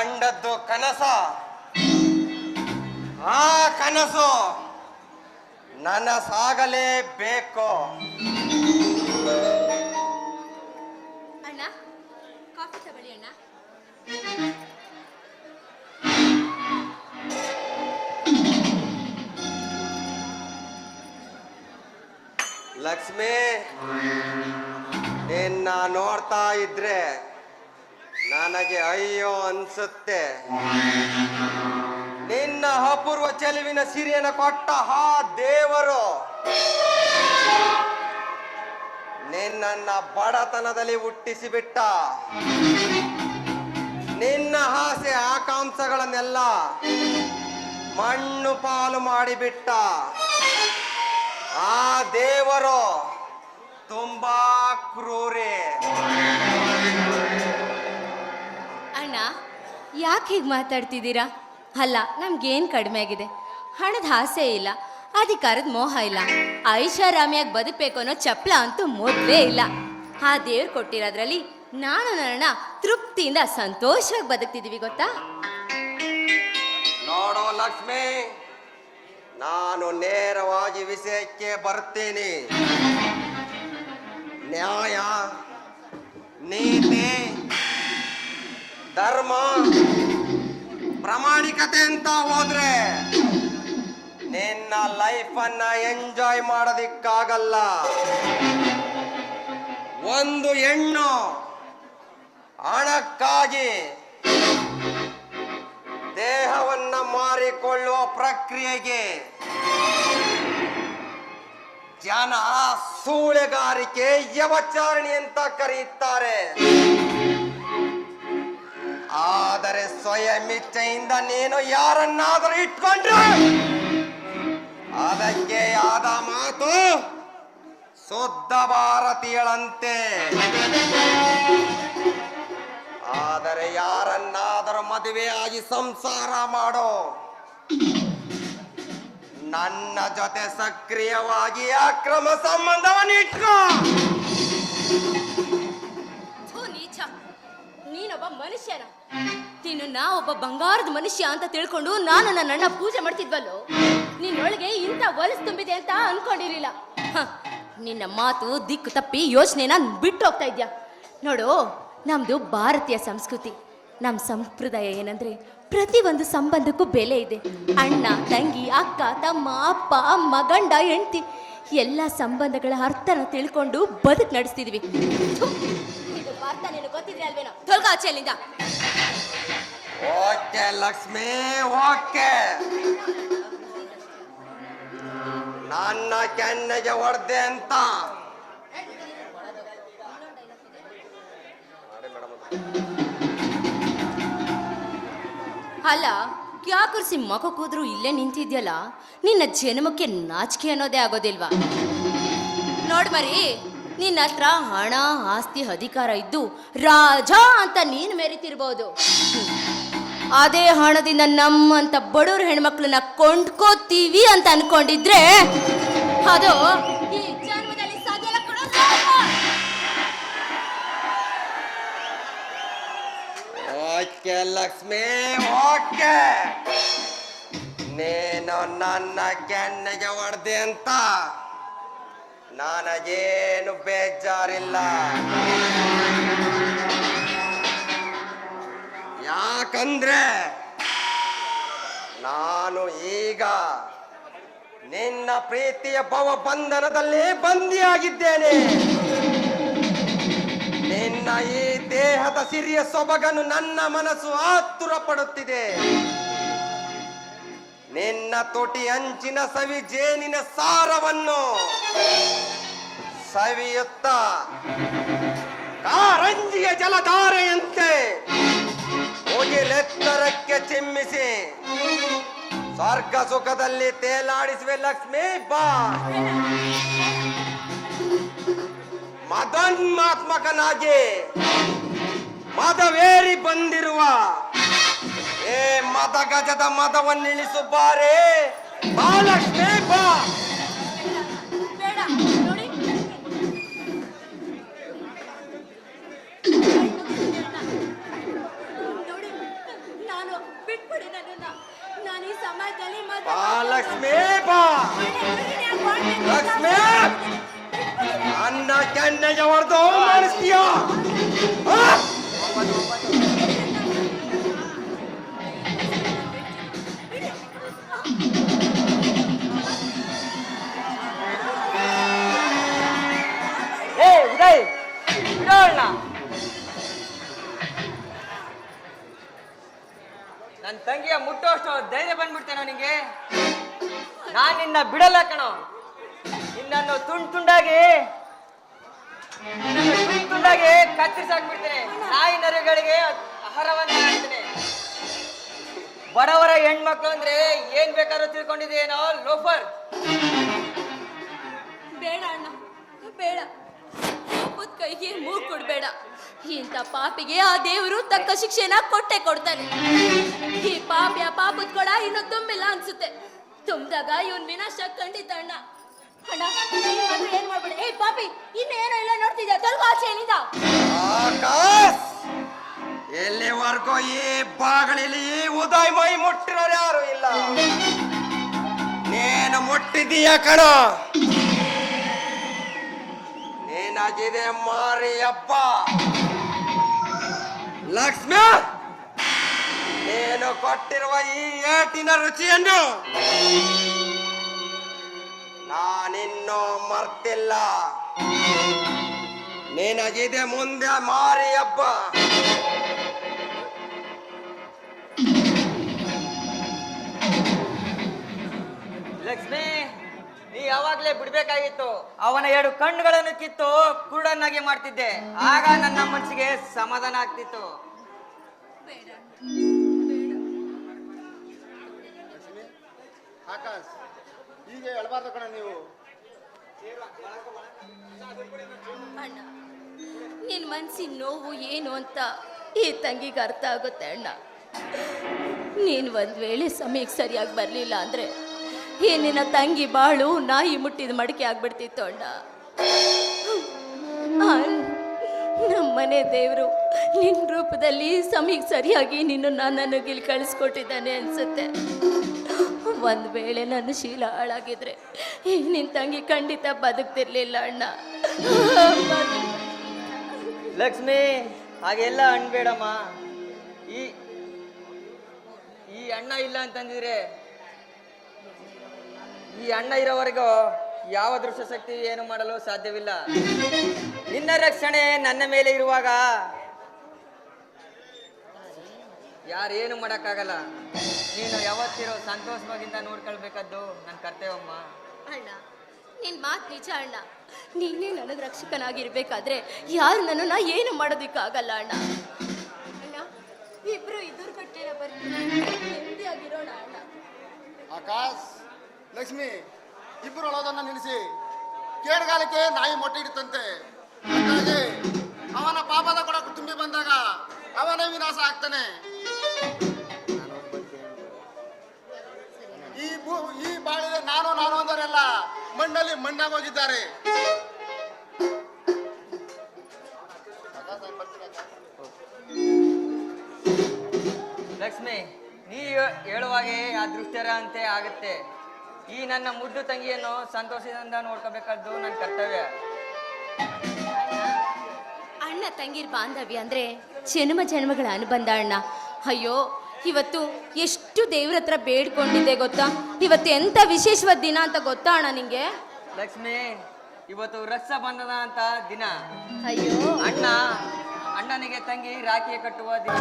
ಕಂಡದ್ದು ಕನಸ. ಆ ಕನಸು ನನಸಾಗಲೇಬೇಕು. ಅಣ್ಣ ಕಾಫಿ ತಗೊಳ್ಳಿ ಅಣ್ಣ. ಲಕ್ಷ್ಮಿ ನಿನ್ನ ನೋಡ್ತಾ ಇದ್ರೆ ನನಗೆ ಅಯ್ಯೋ ಅನ್ಸುತ್ತೆ. ನಿನ್ನ ಅಪೂರ್ವ ಚೆಲುವಿನ ಸಿರಿಯನ್ನು ಕೊಟ್ಟ ಹಾ ದೇವರು ನಿನ್ನ ಬಡತನದಲ್ಲಿ ಹುಟ್ಟಿಸಿಬಿಟ್ಟ. ನಿನ್ನ ಆಸೆ ಆಕಾಂಕ್ಷಗಳನ್ನೆಲ್ಲ ಮಣ್ಣು ಪಾಲು ಮಾಡಿಬಿಟ್ಟ. ಆ ದೇವರು ತುಂಬಾ ಕ್ರೂರಿ. ಯಾಕೆ ಹೀಗೆ ಮಾತಾಡ್ತಿದ್ದೀರಾ? ಅಲ್ಲ, ನಮ್ಗೇನು ಕಡಿಮೆ ಆಗಿದೆ ಹಣದ ಆಸೆ ಇಲ್ಲ, ಅಧಿಕಾರದ ಮೋಹ ಇಲ್ಲ. ಐಷಾರಾಮಿಯಾಗಿ ಬದುಕಬೇಕು ಅನ್ನೋ ಚಪ್ಪಲ ಅಂತೂ ಮೊದಲೇ ಇಲ್ಲ. ಆ ದೇವ್ರು ಕೊಟ್ಟಿರೋದ್ರಲ್ಲಿ ನಾನು ನನ್ನ ತೃಪ್ತಿಯಿಂದ ಸಂತೋಷವಾಗಿ ಬದುಕ್ತಿದ್ದೀವಿ ಗೊತ್ತಾ? ನೋಡೋ ಲಕ್ಷ್ಮಿ, ನಾನು ನೇರವಾಗಿ ವಿಷಯಕ್ಕೆ ಬರ್ತೀನಿ. ನ್ಯಾಯ, ನೀತಿ ಧರ್ಮ. ಪ್ರಾಮಾಣಿಕತೆ ಅಂತ ಹೋದ್ರೆ ನಿನ್ನ ಲೈಫ್ ಅನ್ನ ಎಂಜಾಯ್ ಮಾಡೋದಿಕ್ಕಾಗಲ್ಲ. ಒಂದು ಹೆಣ್ಣು ಹಣಕ್ಕಾಗಿ ದೇಹವನ್ನ ಮಾರಿಕೊಳ್ಳುವ ಪ್ರಕ್ರಿಯೆಗೆ ಜನ ಸೂಳೆಗಾರಿಕೆ ಯವಚಾರಣಿ ಅಂತ ಕರೆಯುತ್ತಾರೆ. ಆದರೆ ಸ್ವಯಂ ಇಚ್ಛೆಯಿಂದ ನೀನು ಯಾರನ್ನಾದರೂ ಇಟ್ಕೊಂಡ್ರೆ ಅದಕ್ಕೆ ಆದ ಮಾತು ಶುದ್ಧ ಭಾರತೀಯಳಂತೆ. ಆದರೆ ಯಾರನ್ನಾದರೂ ಮದುವೆಯಾಗಿ ಸಂಸಾರ ಮಾಡೋ ನನ್ನ ಜೊತೆ ಸಕ್ರಿಯವಾಗಿ ಅಕ್ರಮ ಸಂಬಂಧವನ್ನು ಇಟ್ಕೋ. ನೀನೊಬ್ಬ ಮನುಷ್ಯನ. ನೀನು ನಾ ಒಬ್ಬ ಬಂಗಾರದ ಮನುಷ್ಯ ಅಂತ ತಿಳ್ಕೊಂಡು ನಾನು ನನ್ನ ಅಣ್ಣ ಪೂಜೆ ಮಾಡ್ತಿದ್ವಲ್ಲೋ? ನಿನ್ನೊಳಗೆ ಇಂಥ ಹೊಲಸು ತುಂಬಿದೆ ಅಂತ ಅನ್ಕೊಂಡಿರ್ಲಿಲ್ಲ. ನಿನ್ನ ಮಾತು ದಿಕ್ಕು ತಪ್ಪಿ ಯೋಚನೆನ ಬಿಟ್ಟು ಹೋಗ್ತಾ ಇದ್ಯಾ? ನೋಡು, ನಮ್ದು ಭಾರತೀಯ ಸಂಸ್ಕೃತಿ. ನಮ್ಮ ಸಂಪ್ರದಾಯ ಏನಂದ್ರೆ ಪ್ರತಿ ಒಂದು ಸಂಬಂಧಕ್ಕೂ ಬೆಲೆ ಇದೆ. ಅಣ್ಣ, ತಂಗಿ, ಅಕ್ಕ, ತಮ್ಮ, ಅಪ್ಪ, ಅಮ್ಮ, ಗಂಡ, ಹೆಂಡತಿ, ಎಲ್ಲ ಸಂಬಂಧಗಳ ಅರ್ಥನ ತಿಳ್ಕೊಂಡು ಬದುಕು ನಡೆಸ್ತಿದ್ವಿ. ಅರ್ಥ ನಿನಗೆ ಗೊತ್ತಿದ್ರೆ ಅಲ್ವೇನೋ? ತೊಳ್ಗ ಆಚೆ ಅಲ್ಲಿಂದ ಓಕೆ ಲಕ್ಷ್ಮಿ ಓಕೆ. ನನ್ನ ಕೆನ್ನೆಗೆ ಹೊಡೆದೆ ಅಂತ. ಅಲ್ಲ ಯಾಕರ್ಸಿ ಮಗ ಕೂದ್ರು ಇಲ್ಲೇ ನಿಂತಿದ್ಯಲ್ಲ? ನಿನ್ನ ಜನ್ಮಕ್ಕೆ ನಾಚಿಕೆ ಅನ್ನೋದೇ ಆಗೋದಿಲ್ವಾ? ನೋಡ್ ಮರಿ. ನಿನ್ನ ಹತ್ರ ಹಣ, ಆಸ್ತಿ, ಅಧಿಕಾರ ಇದ್ದು ರಾಜ ಅಂತ ನೀನು ಮೆರಿತಿರ್ಬೋದು. ಅದೇ ಹಣದಿಂದ ನಮ್ಮಂತ ಬಡವ್ರ ಹೆಣ್ಮಕ್ಳನ್ನ ಕೊಂಡ್ಕೋತೀವಿ ಅಂತ ಅನ್ಕೊಂಡಿದ್ರೆ ಅದು ಈ. Okay Lakshmi, okay. ನೀನು ನನ್ನ ಕೆನ್ನೆಗೆ ಹೊಡೆದೆ ಅಂತ. ನನಗೇನು ಬೇಜಾರಿಲ್ಲ. ಯಾಕಂದ್ರೆ ನಾನು ಈಗ ನಿನ್ನ ಪ್ರೀತಿಯ ಭವ ಬಂಧನದಲ್ಲಿ ಬಂದಿಯಾಗಿದ್ದೇನೆ. ನಿನ್ನ ಈ ದೇಹದ ಸಿರಿಯ ಸೊಬಗನ್ನು ನನ್ನ ಮನಸ್ಸು ಆತುರ ಪಡುತ್ತಿದೆ ನಿನ್ನ ತೊಟಿ ಅಂಚಿನ ಸವಿ ಜೇನಿನ ಸಾರವನ್ನು ಸವಿಯುತ್ತ ಕಾರಂಜಿಯ ಜಲಧಾರೆಯಂತೆ ಮುಗಿಲೆತ್ತರಕ್ಕೆ ಚಿಮ್ಮಿಸಿ ಸ್ವರ್ಗ ಸುಖದಲ್ಲಿ ತೇಲಾಡಿಸುವೆ ಲಕ್ಷ್ಮೀ ಬಾ. ಮದನ್ಮಾತ್ಮಕನಾಗಿ ಮದವೇರಿ ಬಂದಿರುವ ಏ ಮದ ಗಜದ ಮದವನ್ನಿಳಿಸು ಬಾರೆ ಬಾಲಕ್ಷ್ಮೇ ಬಾ. ಬೇಡ ನೋಡಿ. ನಾನು ಬಿಟ್ಬಿಡಿ ನನ್ನನ್ನ. ನಾನು ಈ ಸಮಾಜದಲ್ಲಿ ಮಾತ್ರ ಬಾಲಕ್ಷ್ಮಿ ಬಾ. ಲಕ್ಷ್ಮಿ! ಅನ್ನ ಕೆಣ್ಣೆಗೆ ಮಾಡಿಸ್ತೀಯ ನನ್ನ ತಂಗಿಯ ಮುಟ್ಟೋಷ್ಟು ಧೈರ್ಯ ಬಂದ್ಬಿಡ್ತೇನೋ ನಿಂಗೆ? ನಾನು ನಿನ್ನ ಬಿಡಲ್ಲ ಕಣೋ. ನಿನ್ನನ್ನು ತುಂಡ್ ತುಂಡಾಗಿ ತುಂಡ್ ತುಂಡಾಗಿ ಕತ್ತರಿಸಾಕ್ಬಿಡ್ತೇನೆ ನಾಯಿ ನರಿಗಳಿಗೆ ಆಹಾರವನ್ನ ಮಾಡ್ತೇನೆ ಬಡವರ ಹೆಣ್ಮಕ್ಳು ಅಂದ್ರೆ ಏನ್ ಬೇಕಾದ್ರೂ ತಿಳ್ಕೊಂಡಿದೇನೋ ಲೋಫರ್? ಬೇಡ ಅಣ್ಣ, ಬೇಡ. ಪಾಪದ ಕೈಗೆ ಮೂಗ್ ಕೊಡ್ಬೇಡ. ಇಂಥ ಪಾಪಿಗೆ ಆ ದೇವರು ತಕ್ಕ ಶಿಕ್ಷೆನ ಕೊಟ್ಟೆ ಕೊಡ್ತಾನೆ. ಈ ಪಾಪಿಯ ಆ ಪಾಪದ ಕೊಡ ಇನ್ನು ತುಂಬಿಲ್ಲ ಅನ್ಸುತ್ತೆ. ತುಂಬಿದಾಗ ಇವನ್ ವಿನಾಶ ಖಂಡಿತ ಅಣ್ಣ. ಅಣ್ಣ ಏನ್ ಮಾಡ್ಬೇಡ. ಏ ಪಾಪಿ, ಇನ್ನೇನೋ ಇಲ್ಲ ನೋಡ್ತಿದ್ಯಾ? ತೊಲಗು ಆಚೆ ಏನಿದ? ಆಕಾಶ್! ಎಲ್ಲಿವರೆಗೂ ಈ ಬಾಗಿಲಲ್ಲಿ ಉದಯ್ ಮೈ ಮುಟ್ಟಿರೋರು ಯಾರು ಇಲ್ಲ. ನೀನು ಮುಟ್ಟಿದೀಯ ಕಣ? ನೀನಾಗಿದೆ ಮಾರಿಯಪ್ಪ? ಲಕ್ಷ್ಮಿ! ನೀನು ಕೊಟ್ಟಿರುವ ಈ ಏಟಿನ ರುಚಿಯನ್ನು ನಾನಿನ್ನೂ ಮರ್ತಿಲ್ಲ. ನಿನಗಿದೆ ಮುಂದೆ ಮಾರಿಯಪ್ಪ. ಲಕ್ಷ್ಮಿ! ನೀ ಯಾವಾಗ್ಲೇ ಬಿಡ್ಬೇಕಾಗಿತ್ತು ಅವನ ಎರಡು ಕಣ್ಣುಗಳನ್ನು ಕಿತ್ತು ಕುರುಡನ್ನಾಗಿ ಮಾಡ್ತಿದ್ದೆ. ಆಗ ನನ್ನ ಮನಸ್ಸಿಗೆ ಸಮಾಧಾನ ಆಗ್ತಿತ್ತು. ಆಕಾಶ್ ಹೀಗೆ ಎಳಬಾರ್ದು ಕಣ ನೀವು. ಅಣ್ಣ ನಿನ್ ಮನ್ಸಿನ ನೋವು ಏನು ಅಂತ ಈ ತಂಗಿಗೆ ಅರ್ಥ ಆಗುತ್ತೆ ಅಣ್ಣ. ನೀನ್ ಒಂದ್ ವೇಳೆ ಸಮಯಕ್ಕೆ ಸರಿಯಾಗಿ ಬರ್ಲಿಲ್ಲ ಅಂದ್ರೆ ಈ ನಿನ್ನ ತಂಗಿ ಬಾಳು, ನಾಯಿ ಮುಟ್ಟಿದ ಮಡಿಕೆ ಆಗ್ಬಿಡ್ತಿತ್ತು ಅಣ್ಣ. ನಮ್ಮನೆ ದೇವರು ನಿನ್ನ ರೂಪದಲ್ಲಿ ಸಮಯಕ್ಕೆ ಸರಿಯಾಗಿ ನಿನ್ನ ನನಗೆ ಇಲ್ಲಿ ಕಳಿಸ್ಕೊಟ್ಟಿದ್ದಾನೆ ಅನ್ಸುತ್ತೆ. ಒಂದು ವೇಳೆ ನನ್ನ ಶೀಲ ಹಾಳಾಗಿದ್ರೆ ಈ ನಿನ್ ತಂಗಿ ಖಂಡಿತ ಬದುಕ್ತಿರ್ಲಿಲ್ಲ ಅಣ್ಣ. ಲಕ್ಷ್ಮಿ, ಹಾಗೆಲ್ಲ ಅನ್ಬೇಡಮ್ಮ. ಈ ಈ ಅಣ್ಣ ಇಲ್ಲ ಅಂತಂದಿದ್ರೆ ಈ ಅಣ್ಣ ಇರೋವರೆಗೂ ಯಾವ ದೃಶ್ಯ ಶಕ್ತಿ ಏನು ಮಾಡಲು ಸಾಧ್ಯವಿಲ್ಲ. ನಿನ್ನ ರಕ್ಷಣೆ ನನ್ನ ಮೇಲೆ ಇರುವಾಗ ಯಾರೇನು ಮಾಡಕ್ಕಾಗಲ್ಲ. ನೀನು ಯಾವತ್ತಿರೋ ಸಂತೋಷವಾಗಿಂದ ನೋಡ್ಕೊಳ್ಬೇಕದ್ದು ನನ್ನ ಕರ್ತೇವಮ್ಮ ಅಣ್ಣ ನಿನ್ ಮಾತು ನಿಜ ಅಣ್ಣ. ನೀನೇ ನನಗೆ ರಕ್ಷಕನಾಗಿರ್ಬೇಕಾದ್ರೆ ಯಾರು ನನ್ನನ್ನ ಏನು ಮಾಡೋದಿಕ್ಕಾಗಲ್ಲ ಅಣ್ಣ. ಅಣ್ಣ ಇಬ್ರು ಇದ್ರ ಕಟ್ಟೆನ ಬರ್ತೀನಿ ನೆಮ್ಮದಿಯಾಗಿರೋಣ ಅಣ್ಣ. ಆಕಾಶ್! ಲಕ್ಷ್ಮಿ ಇಬ್ಬರು ಅಳೋದನ್ನ ನಿಲ್ಲಿಸಿ. ಕೇಡುಗಾಲಕ್ಕೆ ನಾಯಿ ಮೊಟ್ಟೆ ಇಡುತ್ತಂತೆ ಹಾಗಾಗಿ ಅವನ ಪಾಪದ ಕೂಡ ತುಂಬಿ ಬಂದಾಗ ಅವನೇ ವಿನಾಶ ಆಗ್ತಾನೆ. ಈ ಭೂ, ಈ ಬಾಳಿಗೆ ನಾನು ನಾನು ಅಂದವರೆಲ್ಲ ಮಣ್ಣಲ್ಲಿ ಮಣ್ಣಾಗಿ ಹೋಗಿದ್ದಾರೆ. ಲಕ್ಷ್ಮಿ, ನೀ ಹೇಳುವಾಗೆ ಆ ದೃಷ್ಟ್ಯರ ಅಂತೆ ಆಗುತ್ತೆ. ಈ ನನ್ನ ಮುದ್ದು ತಂಗಿಯನ್ನು ಸಂತೋಷದಿಂದ ನೋಡ್ಕೋಬೇಕಾದ್ದು ನನ್ನ ಕರ್ತವ್ಯ. ಅಣ್ಣ ತಂಗಿರ್ ಬಾಂಧವ್ಯ ಅಂದ್ರೆ ಜನ್ಮ ಜನ್ಮಗಳ ಅನುಬಂಧ ಅಣ್ಣ. ಅಯ್ಯೋ ಇವತ್ತು ಎಷ್ಟು ದೇವ್ರ ಹತ್ರ ಬೇಡ್ಕೊಂಡಿದ್ದೆ ಗೊತ್ತಾ? ಇವತ್ತು ಎಂತ ವಿಶೇಷವಾದ ದಿನ ಅಂತ ಗೊತ್ತಾ ಅಣ್ಣ ನಿಂಗೆ? ಲಕ್ಷ್ಮಿ ಇವತ್ತು ರಸ ಬಂಧನ ಅಂತ ದಿನ. ಅಯ್ಯೋ. ಅಣ್ಣ ಅಣ್ಣನಿಗೆ ತಂಗಿ ರಾಖಿ ಕಟ್ಟುವ ದಿನ.